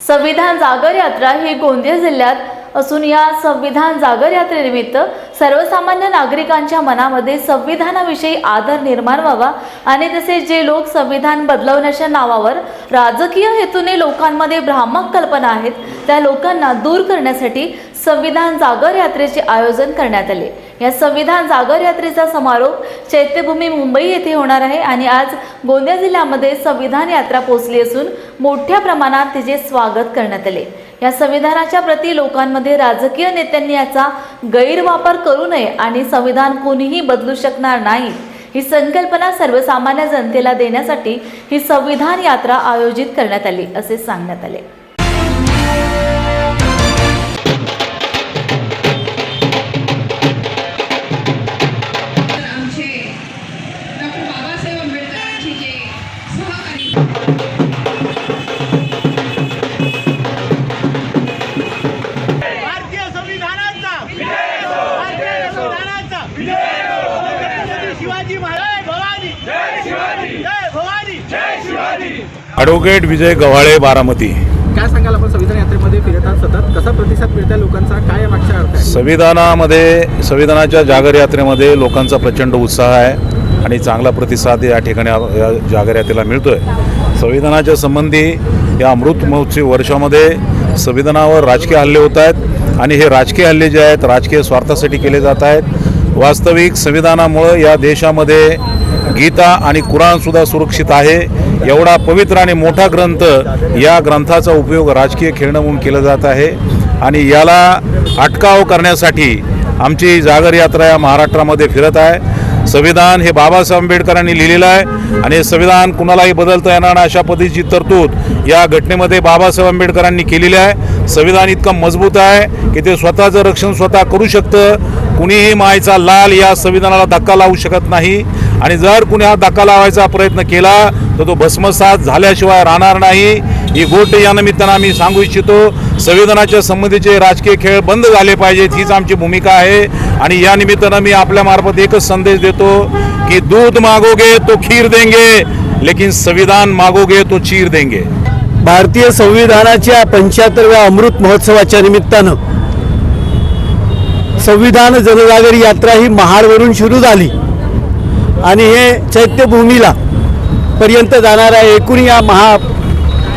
संविधान जागर यात्रा ही गोंदिया जिल्ह्यात असून या संविधान जागर यात्रेनिमित्त सर्वसामान्य नागरिकांच्या मनामध्ये संविधानाविषयी आदर निर्माण व्हावा आणि तसेच जे लोक संविधान बदलवण्याच्या नावावर राजकीय हेतूने लोकांमध्ये भ्रामक कल्पना आहेत त्या लोकांना दूर करण्यासाठी संविधान जागर यात्रेचे आयोजन करण्यात आले. या संविधान जागर यात्रेचा समारोप चैत्यभूमी मुंबई येथे होणार आहे आणि आज गोंदिया जिल्ह्यामध्ये संविधान यात्रा पोहोचली असून मोठ्या प्रमाणात तिचे स्वागत करण्यात आले. या संविधानाच्या प्रती लोकांमध्ये राजकीय नेत्यांनी याचा गैरवापर करू नये आणि संविधान कोणीही बदलू शकणार नाही ही संकल्पना सर्वसामान्य जनतेला देण्यासाठी ही संविधान यात्रा आयोजित करण्यात आली असे सांगण्यात आले. ॲडव्होकेट विजय गव्हाळे बारामती. काय सांगाल आपण संविधान यात्रेमध्ये फिरतात सतत कसा प्रतिसाद मिळतोय लोकांचा? काय मागच्या अर्थ आहे संविधानामध्ये संविधानाच्या जागर यात्रेमध्ये लोकांचा प्रचंड उत्साह आहे. आणि चांगला प्रतिसाद या ठिकाणी या जागर मिळतो आहे संविधानाच्या संबंधी या अमृत महोत्सवी वर्षामध्ये संविधानावर राजकीय हल्ले होत आहेत आणि हे राजकीय हल्ले जे आहेत राजकीय स्वार्थासाठी केले जात आहेत. वास्तविक संविधानामुळं या देशामध्ये गीता आणि कुराणसुद्धा सुरक्षित आहे. एवढा पवित्र आणि मोठा ग्रंथ या ग्रंथाचा उपयोग राजकीय खेळणं म्हणून केला जात आहे. आणि याला अटकाव करण्यासाठी आमची जागर यात्रा या महाराष्ट्रामध्ये फिरत आहे. संविधान हे बाबासाहेब आंबेडकरांनी लिहिलेलं आहे आणि हे संविधान कुणालाही बदलता येणार नाही अशा पद्धतीची तरतूद या घटनेमध्ये बाबासाहेब आंबेडकरांनी केलेली आहे. संविधान इतकं मजबूत आहे की ते स्वतःचं रक्षण स्वतः करू शकतं. कुणीही मायचा लाल या संविधानाला धक्का लावू शकत नाही. आणि जर कुणी हा धक्का लावायचा प्रयत्न केला तर तो भस्मसात झाल्याशिवाय राहणार नाही. ही गोष्ट या निमित्तानं आम्ही सांगू इच्छितो संविधानाच्या संबंधीचे राजकीय खेळ बंद झाले पाहिजेत हीच आमची भूमिका आहे. आणि या निमित्तानं मी आपल्या मार्फत एकच संदेश देतो की दूध मागोगे तो खीर देंगे लेकिन संविधान मागोगे तो चीर देंगे. भारतीय संविधानाच्या पंच्याहत्तरव्या अमृत महोत्सवाच्या निमित्तानं संविधान जनजागर यात्रा ही महाडवरून सुरू झाली. आणि हे चैत्यभूमीला पर्यंत जाणाऱ्या एकूण या महा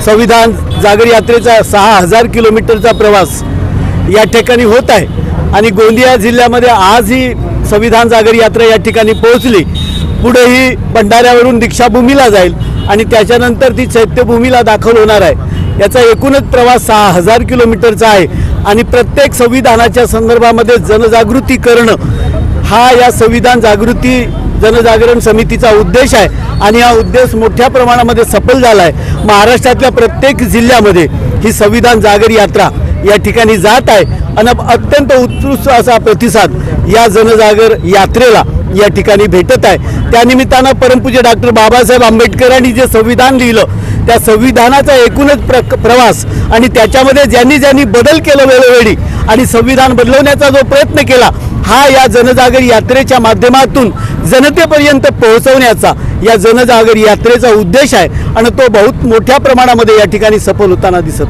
संविधान जागर यात्रेचा सहा हजार किलोमीटरचा प्रवास या ठिकाणी होत आहे. आणि गोंदिया जिल्ह्यामध्ये आज ही संविधान जागर यात्रा या ठिकाणी पोहोचली. पुढे ही भंडाऱ्यावरून दीक्षाभूमीला जाईल आणि त्याच्यानंतर ती चैत्यभूमीला दाखल होणार आहे. याचा एकूणच प्रवास सहा हजार किलोमीटरचा आहे. आणि प्रत्येक संविधानाच्या संदर्भामध्ये जनजागृती करणं हा या संविधान जागृती जनजागरण समितीचा उद्देश आहे आणि हा उद्देश मोठ्या प्रमाणामध्ये सफल झाला आहे. महाराष्ट्रातल्या प्रत्येक जिल्ह्यामध्ये ही संविधान जागर यात्रा या ठिकाणी जात आहे. आणि अत्यंत उत्कृष्ट असा प्रतिसाद या जनजागर यात्रेला या ठिकाणी भेटत आहे. त्यानिमित्तानं परमपूज्य डॉक्टर बाबासाहेब आंबेडकरांनी जे संविधान लिहिलं त्या संविधानाचा एकूणच प्र प्रवास आणि त्याच्यामध्ये ज्यांनी ज्यांनी बदल केलं वेळोवेळी आणि संविधान बदलवण्याचा जो प्रयत्न केला हा या जनजागर यात्रेच्या माध्यमातून जनतेपर्यंत पोहोचवण्याचा या जनजागर यात्रेचा उद्देश आहे. आणि तो बहुत मोठ्या प्रमाणामध्ये या ठिकाणी सफल होताना दिसत आहे.